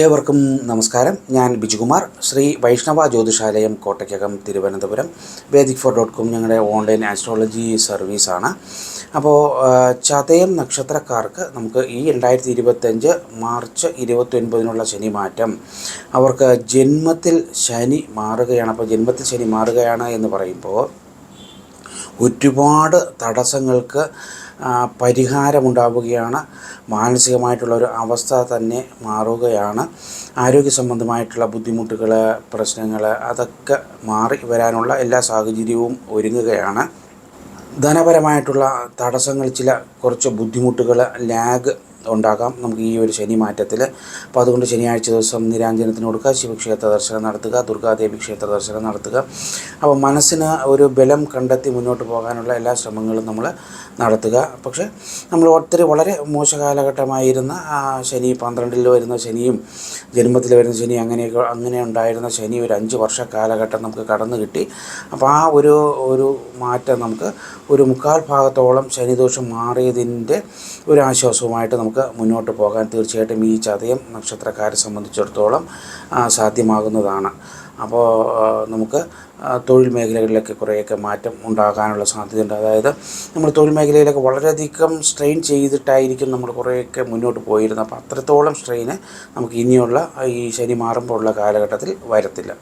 ഏവർക്കും നമസ്കാരം. ഞാൻ Bijukumar. Shri Vaishnava Jyothishalayam Kottakkakam Thiruvananthapuram. Vedic four dot com ഞങ്ങളുടെ ഓൺലൈൻ ആസ്ട്രോളജി സർവീസാണ്. അപ്പോൾ ചതയം നക്ഷത്രക്കാർക്ക് നമുക്ക് ഈ രണ്ടായിരത്തി ഇരുപത്തഞ്ച് മാർച്ച് ഇരുപത്തൊൻപതിനുള്ള ശനി മാറ്റം അവർക്ക് ജന്മത്തിൽ ശനി മാറുകയാണ്. അപ്പോൾ ജന്മത്തിൽ ശനി മാറുകയാണ് എന്ന് പറയുമ്പോൾ ഒരുപാട് തടസ്സങ്ങൾക്ക് പരിഹാരമുണ്ടാവുകയാണ്. മാനസികമായിട്ടുള്ള ഒരു അവസ്ഥ തന്നെ മാറുകയാണ്. ആരോഗ്യ സംബന്ധമായിട്ടുള്ള ബുദ്ധിമുട്ടുകൾ പ്രശ്നങ്ങൾ അതൊക്കെ മാറി വരാനുള്ള എല്ലാ സാഹചര്യവും ഒരുങ്ങുകയാണ്. ധനപരമായിട്ടുള്ള തടസ്സങ്ങൾ ചില കുറച്ച് ബുദ്ധിമുട്ടുകൾ ലാഗ് ഉണ്ടാകാം. നമുക്ക് ഈ ഒരു ശനി മാറ്റത്തിൽ അപ്പോൾ അതുകൊണ്ട് ശനിയാഴ്ച ദിവസം നിരാഞ്ജനത്തിന് കൊടുക്കുക. ശിവക്ഷേത്ര ദർശനം നടത്തുക. ദുർഗാദേവി ക്ഷേത്ര ദർശനം നടത്തുക. അപ്പോൾ മനസ്സിന് ഒരു ബലം കണ്ടെത്തി മുന്നോട്ട് പോകാനുള്ള എല്ലാ ശ്രമങ്ങളും നമ്മൾ നടത്തുക. പക്ഷേ നമ്മൾ ഒത്തിരി വളരെ മോശ കാലഘട്ടമായിരുന്ന ആ ശനി പന്ത്രണ്ടിൽ വരുന്ന ശനിയും ജന്മത്തിൽ വരുന്ന ശനി അങ്ങനെയൊക്കെ അങ്ങനെ ഉണ്ടായിരുന്ന ശനി ഒരു അഞ്ച് വർഷ കാലഘട്ടം നമുക്ക് കടന്നു കിട്ടി. അപ്പോൾ ആ ഒരു ഒരു മാറ്റം നമുക്ക് ഒരു മുക്കാൽ ഭാഗത്തോളം ശനിദോഷം മാറിയതിന്റെ ഒരു ആശ്വാസവുമായിട്ട് നമുക്ക് മുന്നോട്ട് പോകാൻ തീർച്ചയായിട്ടും ഈ ചതയം നക്ഷത്രക്കാരെ സംബന്ധിച്ചിടത്തോളം സാധ്യമാകുന്നതാണ്. അപ്പോൾ നമുക്ക് തൊഴിൽ മേഖലകളിലൊക്കെ കുറേയൊക്കെ മാറ്റം ഉണ്ടാകാനുള്ള സാധ്യതയുണ്ട്. അതായത് നമ്മൾ തൊഴിൽ മേഖലയിലൊക്കെ വളരെയധികം സ്ട്രെയിൻ ചെയ്തിട്ടായിരിക്കും നമ്മൾ കുറേയൊക്കെ മുന്നോട്ട് പോയിരുന്നത്. അപ്പോൾ അത്രത്തോളം സ്ട്രെയിന് നമുക്ക് ഇനിയുള്ള ഈ ശനി മാറുമ്പോഴുള്ള കാലഘട്ടത്തിൽ വരത്തില്ല.